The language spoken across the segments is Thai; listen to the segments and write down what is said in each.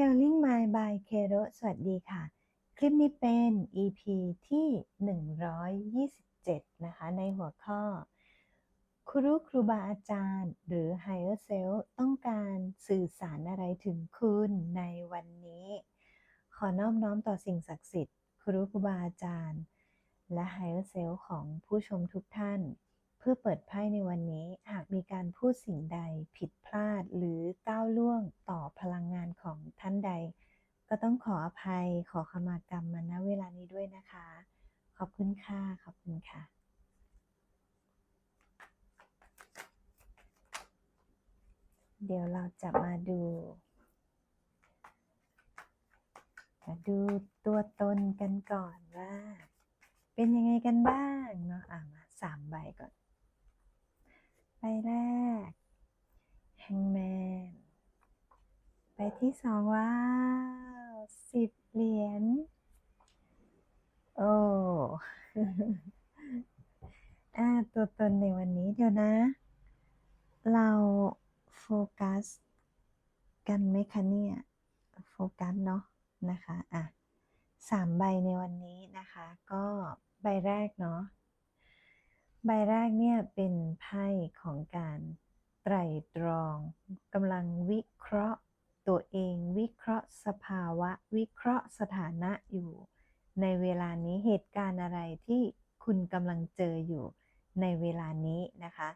Healing Mind by Kero สวัสดีค่ะ คลิปนี้เป็น EP ที่ 127 นะคะ ในหัวข้อ ครูครูบาอาจารย์ หรือ Higher Self ต้องการสื่อสารอะไรถึงคุณในวันนี้ ขอน้อบน้อมต่อสิ่งศักดิ์สิทธิ์ ครูครูบาอาจารย์ และ Higher Self ของผู้ชมทุกท่าน เพื่อเปิดไพ่ในวันนี้หากมีการพูดสิ่งใดผิดพลาดหรือก้าวล่วงต่อพลังงานของท่านใด ก็ต้องขออภัยขอขมากรรมมาณเวลานี้ด้วยนะคะ ขอบคุณค่ะ ขอบคุณค่ะเดี๋ยวเราจะมาดูมาดูตัวตนกันก่อนว่า เป็นยังไงกันบ้างเนาะอะมาสามใบก่อน ใบแรกแฮงแมนใบที่สองว้าวสิบเหรียญ โอ้อ่าตัวตนในวันนี้เดี๋ยวนะ เราโฟกัสกันไหมคะเนี่ย โฟกัสเนาะนะคะ อะสามใบในวันนี้นะคะ ก็ใบแรกเนาะ ใบแรกเนี่ยเป็นไพ่ของการไตรตรองกำลังวิเคราะห์ตัวเอง วิเคราะห์สภาวะ วิเคราะห์สถานะอยู่ ในเวลานี้เหตุการณ์อะไรที่คุณกำลังเจออยู่ในเวลานี้นะคะ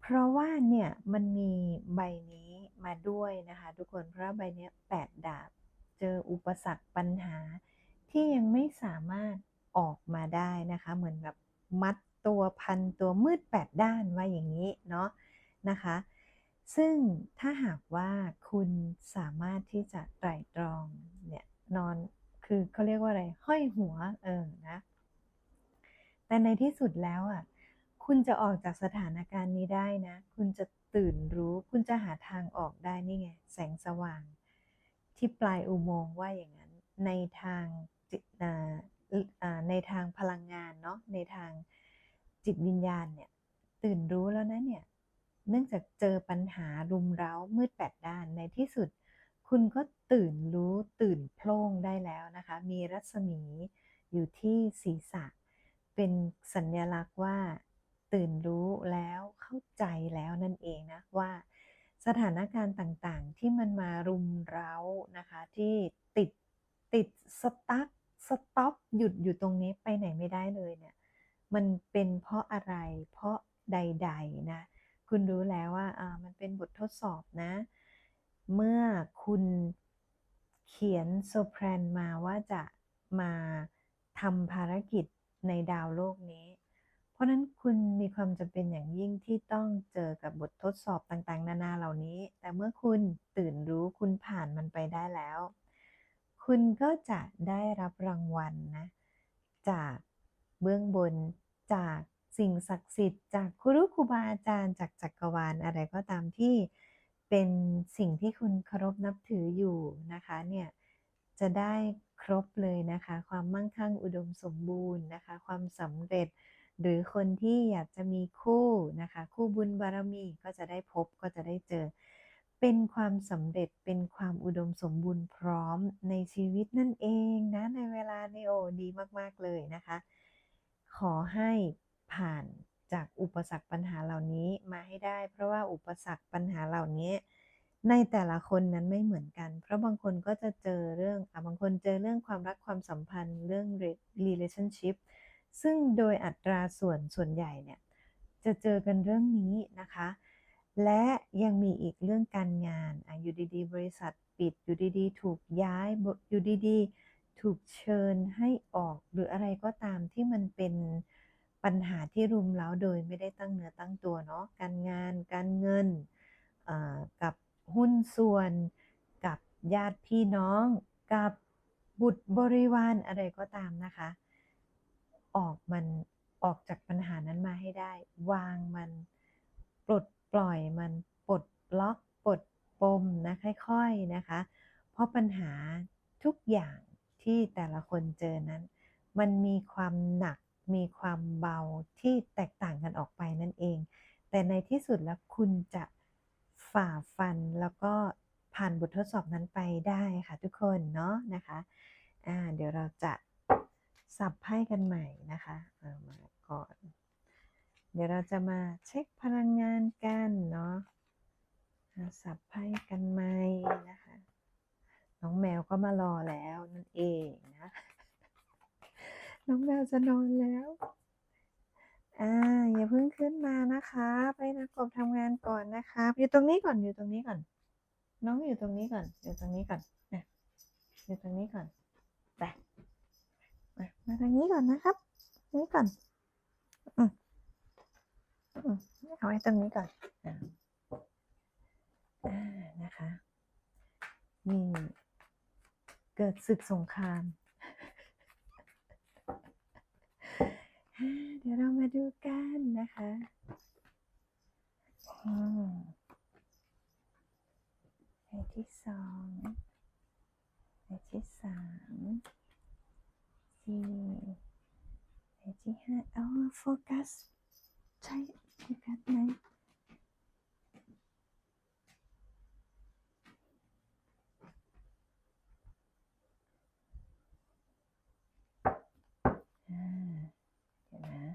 เพราะว่าเนี่ยมันมีใบนี้มาด้วยนะคะทุกคนเพราะใบนี้แปดดาบเจออุปสรรคปัญหาที่ยังไม่สามารถออกมาได้นะคะ เหมือนแบบ มัดตัวพันตัวมืดแปดด้านไว้อย่างนี้เนาะนะคะ ซึ่งถ้าหากว่าคุณสามารถที่จะไตร่ตรองเนี่ยนอนคือเขาเรียกว่าอะไร ห้อยหัวเออนะ แต่ในที่สุดแล้วอะคุณจะออกจากสถานการณ์นี้ได้นะ คุณจะตื่นรู้ คุณจะหาทางออกได้นี่ไง แสงสว่าง ที่ปลายอุโมงค์ว่าอย่างนั้น ในทางจิต ในทางพลังงานเนาะในทางจิตวิญญาณเนี่ยตื่นรู้แล้วนะเนี่ยเนื่องจากเจอปัญหารุมเร้ามืดแปดด้านในที่สุด คุณก็ตื่นรู้ตื่นโพล่งได้แล้วนะคะ มีรัศมีอยู่ที่ศีรษะ เป็นสัญลักษณ์ว่า ตื่นรู้แล้วเข้าใจแล้วนั่นเองนะว่า สถานการณ์ต่างๆที่มันมารุมเร้านะคะ ที่ติดติดสตั๊ก สต็อปหยุดอยู่ตรงนี้ไปไหนไม่ได้เลยเนี่ย มันเป็นเพราะอะไร เพราะใด ๆ นะ คุณรู้แล้วว่าอ่ามันเป็นบททดสอบนะ เมื่อคุณเขียนโซแพรนมาว่าจะมาทำภารกิจในดาวโลกนี้ เพราะนั้นคุณมีความจำเป็นอย่างยิ่งที่ต้องเจอกับบททดสอบต่างๆ นานาเหล่านี้ แต่เมื่อคุณตื่นรู้คุณผ่านมันไปได้แล้ว คุณก็จะได้รับรางวัลนะ จากเบื้องบนจากสิ่งศักดิ์สิทธิ์จากครูครูบาอาจารย์จากจักรวาลอะไรก็ตามที่เป็นสิ่งที่คุณเคารพนับถืออยู่นะคะเนี่ยจะได้ครบเลยนะคะ ความมั่งคั่งอุดมสมบูรณ์นะคะ ความสำเร็จ หรือคนที่อยากจะมีคู่นะคะ คู่บุญบารมีก็จะได้พบก็จะได้เความสำเร็จเป็นความอุดมสมบูรณ์พร้อมในชีวิตนั่นเองนะในเวลาในโอดีมาก ๆ เลยนะคะ ขอให้ผ่านจากอุปสรรคปัญหาเหล่านี้มาให้ได้ เพราะว่าอุปสรรคปัญหาเหล่านี้ในแต่ละคนนั้นไม่เหมือนกัน เพราะบางคนก็จะเจอเรื่องอะบางคนเจอเรื่องความรักความสัมพันธ์เรื่อง relationship ซึ่งโดยอัตราส่วนส่วนใหญ่เนี่ยจะเจอกันเรื่องนี้นะคะ และยังมีอีกเรื่องการงานออยู่ดีๆ บริษัทปิดอยู่ดีๆ ถูกย้ายอยู่ดีๆ ถูกเชิญให้ออก หรืออะไรก็ตามที่มันเป็นปัญหาที่รุมเร้าโดยไม่ได้ตั้งเนื้อตั้งตัวเนาะการงานการเงินกับหุ้นส่วน กับญาติพี่น้อง กับบุตรบริวารอะไรก็ตามนะคะ ออกมันออกจากปัญหานั้นมาให้ได้ วางมันปลด ปล่อยมันปลดล็อกปลดปมนะค่อยๆนะคะ เพราะปัญหาทุกอย่างที่แต่ละคนเจอนั้น มันมีความหนักมีความเบาที่แตกต่างกันออกไปนั่นเอง แต่ในที่สุดแล้วคุณจะฝ่าฟันแล้วก็ผ่านบททดสอบนั้นไปได้ค่ะทุกคนเนาะนะคะอ่าเดี๋ยวเราจะสับไพ่กันใหม่นะคะเอามาก่อน เดี๋ยวเราจะมาเช็คพลังงานกันเนาะสับไพ่กันใหมนะคะ น้องแมวก็มารอแล้วนั่นเองนะ น้องแมวจะนอนแล้ว อ่า อย่าเพิ่งขึ้นมานะคะ ไปนักบทำงานก่อนนะคะอยู่ตรงนี้ก่อน อยู่ตรงนี้ก่อน น้องอยู่ตรงนี้ก่อน อยู่ตรงนี้ก่อนนะอยู่ตรงนี้ก่อนไปมาทางนี้ก่อนนะครับ นี้ก่อน เอาไว้ตรงนี้ก่อนอ่านะคะ นี่ เกิดศึกสงคราม เดี๋ยวเรามาดูกันนะคะอืมในที่สองในที่สามสี่ในที่ห้าเอาโฟกัส ใช่ กัสไหมอ่าเดี๋ยวนะ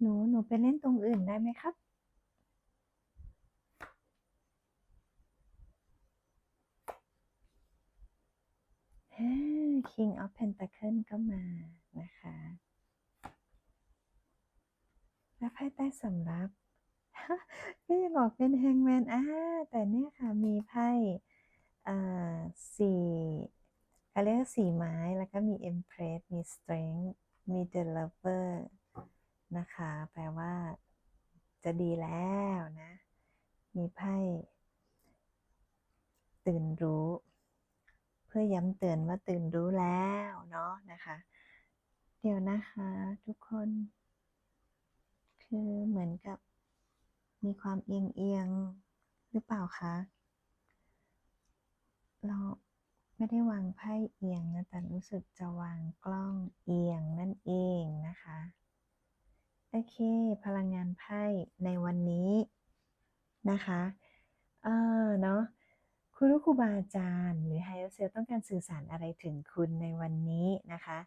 หนู หนูไปเล่นตรงอื่นได้ไหมครับ อ่า King of Pentacle ก็มานะคะและไพ่ใต้สำรับก็ยังออกเป็น Hangman อ่าแต่เนี่ยค่ะมีไพ่สี่เขาเรียกสี่ไม้ แล้วก็มี Empress มี Strength มี The Lover นะคะ แปลว่าจะดีแล้วนะ มีไพ่ตื่นรู้ พื่อย้ำเตือนว่าตื่นรู้แล้วเนาะนะคะ เดี๋ยวนะคะทุกคน คือเหมือนกับมีความเอียงเอียงหรือเปล่าคะเราไม่ได้วางไพ่เอียงนะแต่รู้สึกจะวางกล้องเอียงนั่นเองนะคะโอเค พลังงานไพ่ในวันนี้นะคะ เออเนาะ คุณครูบาอาจารย์ หรือไฮเออร์เซลต้องการสื่อสารอะไรถึงคุณในวันนี้นะคะ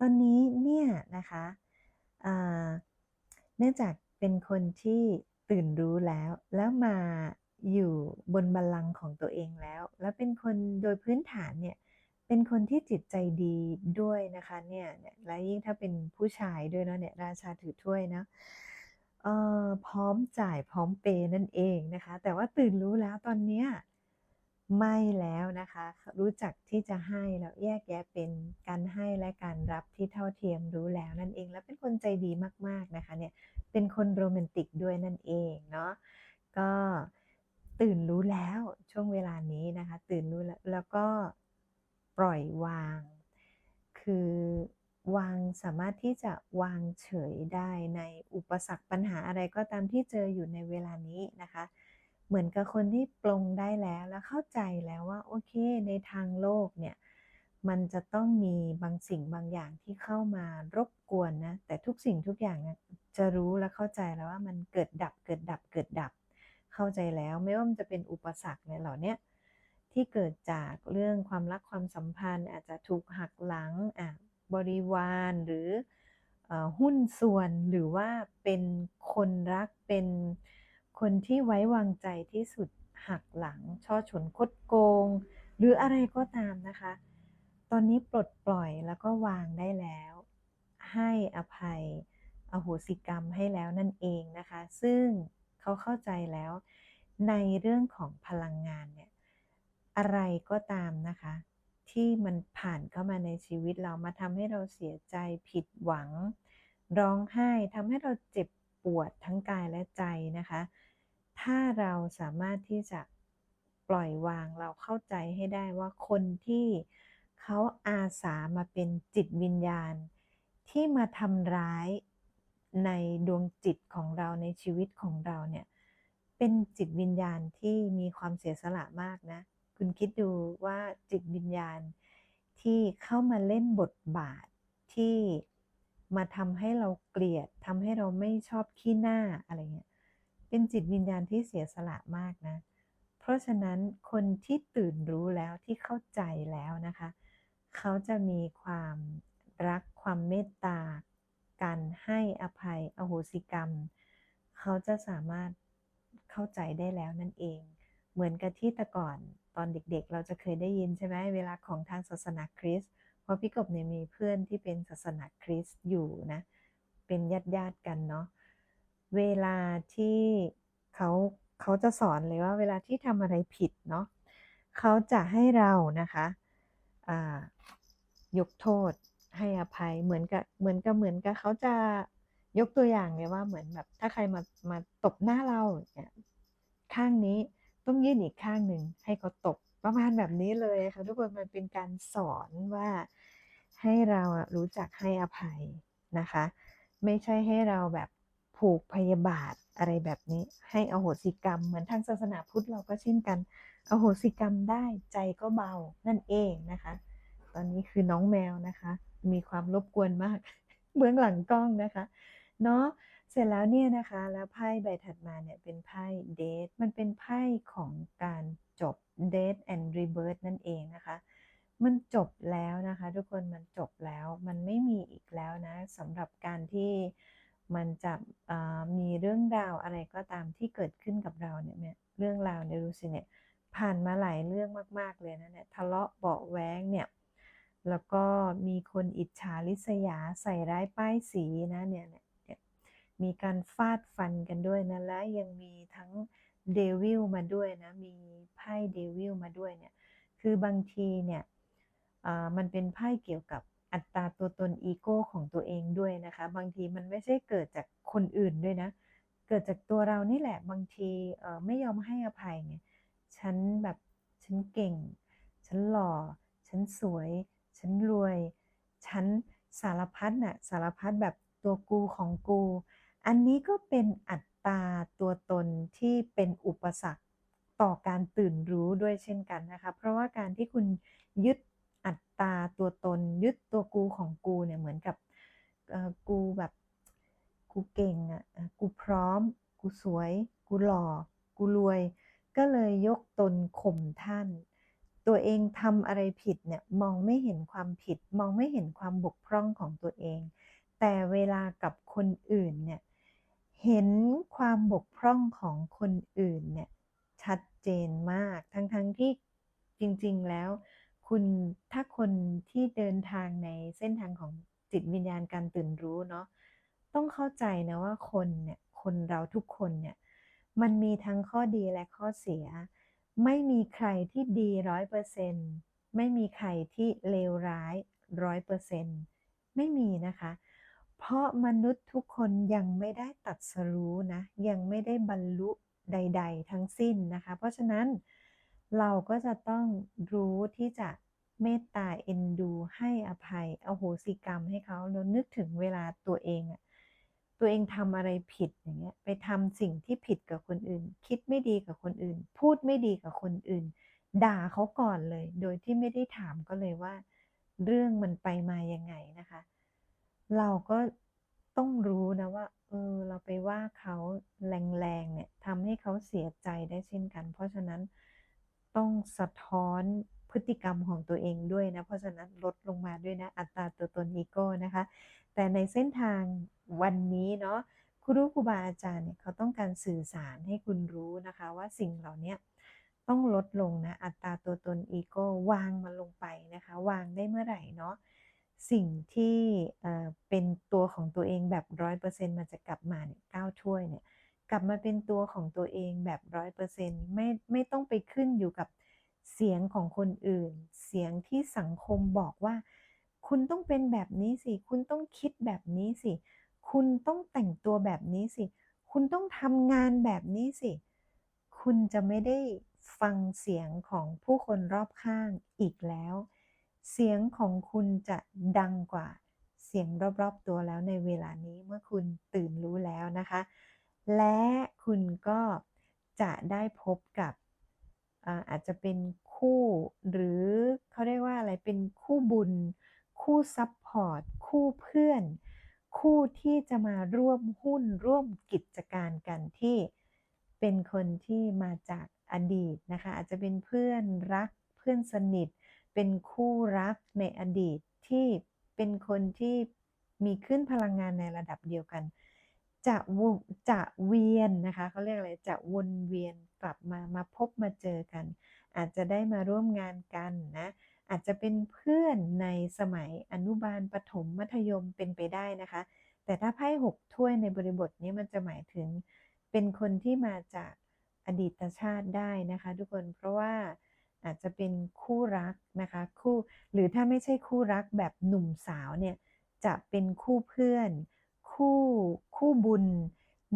ตอนนี้เนี่ยนะคะเนื่องจากเป็นคนที่ตื่นรู้แล้ว แล้วมาอยู่บนบัลลังก์ของตัวเองแล้ว แล้วเป็นคนโดยพื้นฐานเนี่ยเป็นคนที่จิตใจดีด้วยนะคะเนี่ยและยิ่งถ้าเป็นผู้ชายด้วยเนาะเนี่ยราชาถือถ้วยนะเอ่อพร้อมจ่ายพร้อมเปย์นั่นเองนะคะ แต่ว่าตื่นรู้แล้วตอนเนี้ย ไม่แล้วนะคะ รู้จักที่จะให้แล้วแยกแยะเป็นการให้และการรับที่เท่าเทียมรู้แล้วนั่นเอง และเป็นคนใจดีมากๆนะคะเนี่ยเป็นคนโรแมนติกด้วยนั่นเองเนาะก็ตื่นรู้แล้วช่วงเวลานี้นะคะ ตื่นรู้แล้วแล้วก็ปล่อยวาง คือวางสามารถที่จะวางเฉยได้ในอุปสรรคปัญหาอะไรก็ตามที่เจออยู่ในเวลานี้นะคะ เหมือนกับคนที่ปลงได้แล้วและเข้าใจแล้วว่าโอเค ในทางโลกเนี่ยมันจะต้องมีบางสิ่งบางอย่างที่เข้ามารบกวนนะแต่ทุกสิ่งทุกอย่างเนี่ยจะรู้และเข้าใจแล้วว่ามันเกิดดับเกิดดับเกิดดับ เข้าใจแล้วไม่ว่ามันจะเป็นอุปสรรคเนี่ยเหล่านี้ที่เกิดจากเรื่องความรักความสัมพันธ์ อาจจะถูกหักหลังอะบริวารหรืออหุ้นส่วนหรือว่าเป็นคนรักเป็น คนที่ไว้วางใจที่สุดหักหลัง ช่อฉนคดโกง หรืออะไรก็ตามนะคะ ตอนนี้ปลดปล่อยแล้วก็วางได้แล้ว ให้อภัยอโหสิกรรมให้แล้วนั่นเองนะคะ ซึ่งเขาเข้าใจแล้ว ในเรื่องของพลังงานเนี่ยอะไรก็ตามนะคะ ที่มันผ่านเข้ามาในชีวิตเรามาทำให้เราเสียใจผิดหวัง ร้องไห้ทำให้เราเจ็บปวดทั้งกายและใจนะคะ ถ้าเราสามารถที่จะปล่อยวางเราเข้าใจให้ได้ว่าคนที่เขาอาสามาเป็นจิตวิญญาณ ที่มาทำร้ายในดวงจิตของเราในชีวิตของเราเนี่ยเป็นจิตวิญญาณที่มีความเสียสละมากนะ คุณคิดดูว่าจิตวิญญาณที่เข้ามาเล่นบทบาทที่มาทำให้เราเกลียดทำให้เราไม่ชอบขี้หน้าอะไรเงี้ย เป็นจิตวิญญาณที่เสียสละมากนะ เพราะฉะนั้นคนที่ตื่นรู้แล้วที่เข้าใจแล้วนะคะ เขาจะมีความรักความเมตตา การให้อภัยอโหสิกรรม เขาจะสามารถเข้าใจได้แล้วนั่นเอง เหมือนกับที่แต่ก่อนตอนเด็กๆเราจะเคยได้ยินใช่ไหมเวลาของทางศาสนาคริสต์เพราะพี่กบเนี่ยมีเพื่อนที่เป็นศาสนาคริสต์อยู่นะ เป็นญาติญาติๆกันเนาะ เวลาที่เขาเขาจะสอนเลยว่าเวลาที่ทำอะไรผิดเนาะเขาจะให้เรานะคะยกโทษให้อภัยเหมือนกับเหมือนกับเหมือนกับเขาจะยกตัวอย่างเลยว่าเหมือนแบบถ้าใครมามาตบหน้าเราเนี่ยข้างนี้ต้องยื่นอีกข้างหนึ่งให้เขาตบประมาณแบบนี้เลยค่ะทุกคนมันเป็นการสอนว่าให้เราอะรู้จักให้อภัยนะคะ ไม่ใช่ให้เราแบบ ผูกพยาบาทอะไรแบบนี้ ให้อโหสิกรรม เหมือนทางศาสนาพุทธเราก็เช่นกัน อโหสิกรรมได้ใจก็เบานั่นเองนะคะ ตอนนี้คือน้องแมวนะคะ มีความรบกวนมาก เบื้องหลังกล้องนะคะ เนาะเสร็จแล้วเนี่ยนะคะ แล้วไพ่ใบถัดมาเนี่ยเป็นไพ่เดทมันเป็นไพ่ของการจบ Death and Rebirth นั่นเองนะคะ มันจบแล้วนะคะ ทุกคนมันจบแล้ว มันไม่มีอีกแล้วนะสำหรับการที่ มันจะมีเรื่องราวอะไรก็ตามที่เกิดขึ้นกับเราเนี่ยเนี่ยเรื่องราวเนี่ยดูสิเนี่ยผ่านมาหลายเรื่องมาก ๆ เลยนะเนี่ยทะเลาะเบาแว้งเนี่ยแล้วก็มีคนอิจฉาริษยาใส่ร้ายป้ายสีนะเนี่ยเนี่ยมีการฟาดฟันกันด้วยนะและยังมีทั้งเดวิลมาด้วยนะมีไพ่เดวิลมาด้วยเนี่ยคือบางทีเนี่ยมันเป็นไพ่เกี่ยวกับ อัตราตัวตนอีโก้ของตัวเองด้วยนะคะ บางทีมันไม่ใช่เกิดจากคนอื่นด้วยนะ เกิดจากตัวเรานี่แหละบางทีไม่ยอมให้อภัยไงฉันแบบฉันเก่ง ฉันหล่อ ฉันสวย ฉันรวย ฉันสารพัดน่ะสารพัดแบบตัวกูของกู อันนี้ก็เป็นอัตราตัวตนที่เป็นอุปสรรคต่อการตื่นรู้ด้วยเช่นกันนะคะ เพราะว่าการที่คุณยึด ตาตัวตนยึดตัวกูของกูเนี่ยเหมือนกับกูแบบกูเก่งอะอะกูพร้อม กูสวย กูหล่อ กูรวย ก็เลยยกตนข่มท่าน ตัวเองทำอะไรผิดเนี่ยมองไม่เห็นความผิด มองไม่เห็นความบกพร่องของตัวเอง แต่เวลากับคนอื่นเนี่ยเห็นความบกพร่องของคนอื่นเนี่ยชัดเจนมาก ทั้งๆทที่จริงๆแล้ว คุณถ้าคนที่เดินทางในเส้นทางของจิตวิญญาณการตื่นรู้เนาะต้องเข้าใจนะว่าคนเนี่ยคนเราทุกคนเนี่ยมันมีทั้งข้อดีและข้อเสีย ไม่มีใครที่ดีร้อยเปอร์เซ็นต์ไม่มีใครที่เลวร้ายร้อยเปอร์เซ็นต์ไม่มีนะคะ เพราะมนุษย์ทุกคนยังไม่ได้ตัดสรู้นะยังไม่ได้บรรลุใด ๆ ทั้งสิ้นนะคะ เพราะฉะนั้นเเราก็จะต้องรู้ที่จะเมตตาเอ็นดู ให้อภัยอโหสิกรรมให้เขาแล้วนึกถึงเวลาตัวเองอะตัวเองทำอะไรผิดอย่างเงี้ยไปทำสิ่งที่ผิดกับคนอื่น คิดไม่ดีกับคนอื่น พูดไม่ดีกับคนอื่น ด่าเขาก่อนเลย โดยที่ไม่ได้ถามก็เลยว่า เรื่องมันไปมายังไงนะคะ เราก็ต้องรู้นะว่าเออเราไปว่าเขาแรงๆเนี่ยทำให้เขาเสียใจได้เช่นกัน เพราะฉะนั้น ต้องสะท้อนพฤติกรรมของตัวเองด้วยนะ เพราะฉะนั้นลดลงมาด้วยนะ อัตราตัวตนอีโก้นะคะ แต่ในเส้นทางวันนี้เนาะครูครูบาอาจารย์เนี่ยเขาต้องการสื่อสารให้คุณรู้นะคะว่าสิ่งเหล่านี้ต้องลดลงนะ อัตราตัวตนอีโก้วางมันลงไปนะคะ วางได้เมื่อไหร่เนาะสิ่งที่เป็นตัวของตัวเองแบบร้อยเปอร์เซ็นต์มันจะกลับมาเนี่ยเก้าถ้วยเนี่ย กลับมาเป็นตัวของตัวเองแบบร้อยเปอร์เซ็นต์ไม่ไม่ต้องไปขึ้นอยู่กับเสียงของคนอื่น เสียงที่สังคมบอกว่า คุณต้องเป็นแบบนี้สิ คุณต้องคิดแบบนี้สิ คุณต้องแต่งตัวแบบนี้สิ คุณต้องทำงานแบบนี้สิ คุณจะไม่ได้ฟังเสียงของผู้คนรอบข้างอีกแล้ว เสียงของคุณจะดังกว่าเสียงรอบๆตัวแล้วในเวลานี้เมื่อคุณตื่นรู้แล้วนะคะ และคุณก็จะได้พบกับอาจจะเป็นคู่หรือเขาเรียกว่าอะไรเป็นคู่บุญ คู่ซัพพอร์ตคู่เพื่อน คู่ที่จะมาร่วมหุ้นร่วมกิจการกันที่เป็นคนที่มาจากอดีตนะคะ อาจจะเป็นเพื่อนรักเพื่อนสนิท เป็นคู่รักในอดีตที่เป็นคนที่มีคลื่นพลังงานในระดับเดียวกัน จะวจะเวียนนะคะเขาเรียกอะไรจะวนเวียนกลับมามาพบมาเจอกัน อาจจะได้มาร่วมงานกันนะอาจจะเป็นเพื่อนในสมัยอนุบาลปถมมัธยมเป็นไปได้นะคะ แต่ถ้าไพ่6ถ้วยในบริบทนี้มันจะหมายถึงเป็นคนที่มาจากอดีตชาติได้นะคะทุกคนเพราะว่าอาจจะเป็นคู่รักนะคะคู่หรือถ้าไม่ใช่คู่รักแบบหนุ่มสาวเนี่ยจะเป็นคู่เพื่อน คู่คู่บุญ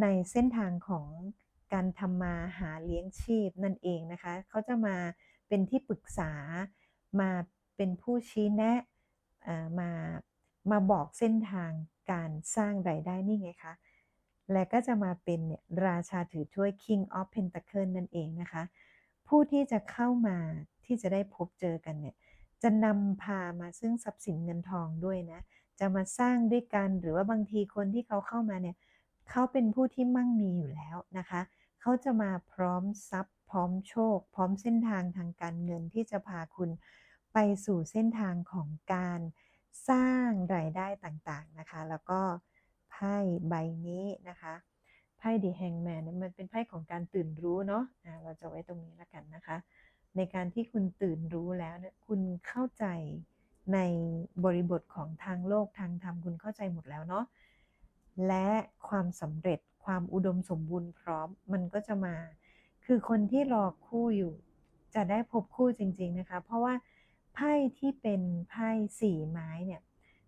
ในเส้นทางของการทำมาหาเลี้ยงชีพนั่นเองนะคะ เขาจะมาเป็นที่ปรึกษา มาเป็นผู้ชี้แนะอ่ามา มาบอกเส้นทางการสร้างรายได้นี่ไงคะ และก็จะมาเป็นเนี่ยราชาถือถ้วย King of Pentacle นั่นเองนะคะ ผู้ที่จะเข้ามาที่จะได้พบเจอกันเนี่ย จะนำพามาซึ่งทรัพย์สินเงินทองด้วยนะ จะมาสร้างด้วยกัน หรือว่าบางทีคนที่เขาเข้ามาเนี่ยเขาเป็นผู้ที่มั่งมีอยู่แล้วนะคะ เขาจะมาพร้อมทรัพย์ พร้อมโชค พร้อมเส้นทางทางการเงินที่จะพาคุณไปสู่เส้นทางของการสร้างรายได้ต่างๆนะคะ แล้วก็ไพ่ใบนี้นะคะไพ่ The Hangman เนี่ยมันเป็นไพ่ของการตื่นรู้เนาะอ่าเราจะไว้ตรงนี้แล้วกันนะคะ ในการที่คุณตื่นรู้แล้วเนี่ยคุณเข้าใจ ในบริบทของทางโลกทางธรรมคุณเข้าใจหมดแล้วเนาะและความสำเร็จความอุดมสมบูรณ์พร้อมมันก็จะมา คือคนที่รอคู่อยู่ จะได้พบคู่จริง ๆนะคะ เพราะว่าไพ่ที่เป็นไพ่สี่ไม้เนี่ย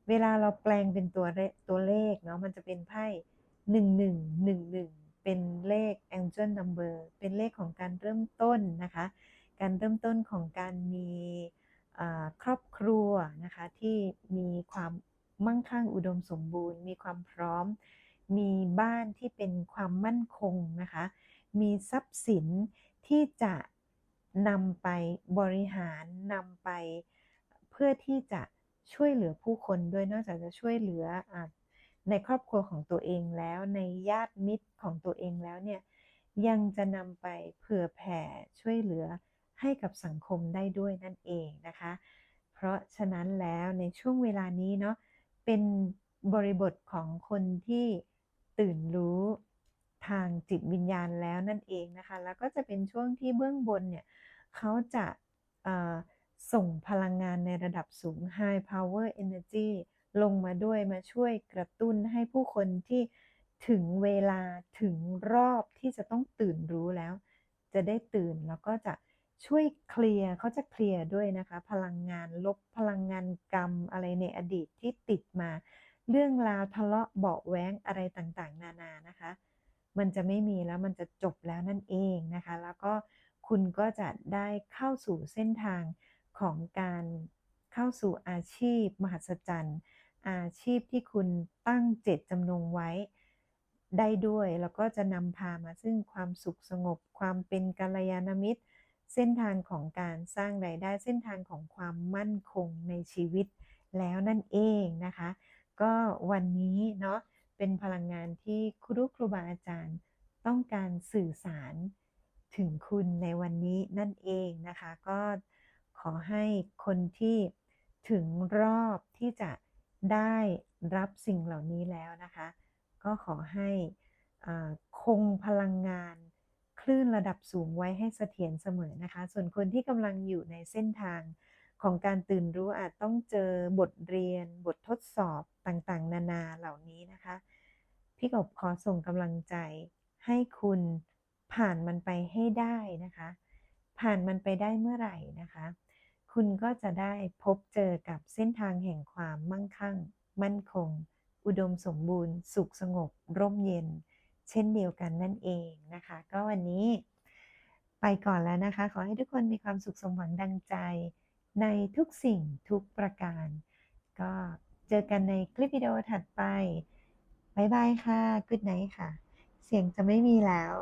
เวลาเราแปลงเป็นตัวเลขตัวเลขเนาะมันจะเป็นไพ่หนึ่งหนึ่งหนึ่งหนึ่งเป็นเลข Angel Number เป็นเลขของการเริ่มต้นนะคะ การเริ่มต้นของการมี ครอบครัวนะคะที่มีความมั่งคั่งอุดมสมบูรณ์ มีความพร้อม มีบ้านที่เป็นความมั่นคงนะคะ มีทรัพย์สินที่จะนำไปบริหารนำไปเพื่อที่จะช่วยเหลือผู้คนด้วยนอกจากจะช่วยเหลืออในครอบครัวของตัวเองแล้วในญาติมิตรของตัวเองแล้วเนี่ยยังจะนำไปเผื่อแผ่ช่วยเหลือ ให้กับสังคมได้ด้วยนั่นเองนะคะ เพราะฉะนั้นแล้วในช่วงเวลานี้เนาะเป็นบริบทของคนที่ตื่นรู้ทางจิตวิญญาณแล้วนั่นเองนะคะ แล้วก็จะเป็นช่วงที่เบื้องบนเนี่ยเขาจะส่งพลังงานในระดับสูง High Power Energy ลงมาด้วยมาช่วยกระตุ้นให้ผู้คนที่ถึงเวลาถึงรอบที่จะต้องตื่นรู้แล้ว จะได้ตื่นแล้วก็จะ ช่วยเคลียร์เขาจะเคลียร์ด้วยนะคะ พลังงานลบพลังงานกรรมอะไรในอดีตที่ติดมา เรื่องราวทะเลาะเบาะแว้งอะไรต่างๆ นานานะคะ มันจะไม่มีแล้วมันจะจบแล้วนั่นเองนะคะ แล้วก็คุณก็จะได้เข้าสู่เส้นทางของการเข้าสู่อาชีพ มหัศจรรย์ อาชีพที่คุณตั้งเจตจำนงไว้ได้ด้วย แล้วก็จะนำพามาซึ่งความสุขสงบความเป็นกัลยาณมิตร เส้นทางของการสร้างรายได้เส้นทางของความมั่นคงในชีวิตแล้วนั่นเองนะคะ ก็วันนี้เนาะเป็นพลังงานที่ครูครูบาอาจารย์ต้องการสื่อสารถึงคุณในวันนี้นั่นเองนะคะ ก็ขอให้คนที่ถึงรอบที่จะได้รับสิ่งเหล่านี้แล้วนะคะ ก็ขอให้คงพลังงาน คลื่นระดับสูงไว้ให้เสถียรเสมอนะคะ ส่วนคนที่กำลังอยู่ในเส้นทางของการตื่นรู้อาจต้องเจอบทเรียน บททดสอบต่างๆ นานาเหล่านี้นะคะ พี่กบขอส่งกำลังใจให้คุณผ่านมันไปให้ได้นะคะ ผ่านมันไปได้เมื่อไหร่นะคะ คุณก็จะได้พบเจอกับเส้นทางแห่งความมั่งคั่ง มั่นคง อุดมสมบูรณ์ สุขสงบ ร่มเย็น เช่นเดียวกันนั่นเองนะคะ ก็วันนี้ไปก่อนแล้วนะคะ ขอให้ทุกคนมีความสุขสมหวังดังใจ ในทุกสิ่งทุกประการ ก็เจอกันในคลิปวิดีโอถัดไปบ๊ายบายค่ะ Good night ค่ะ เสียงจะไม่มีแล้ว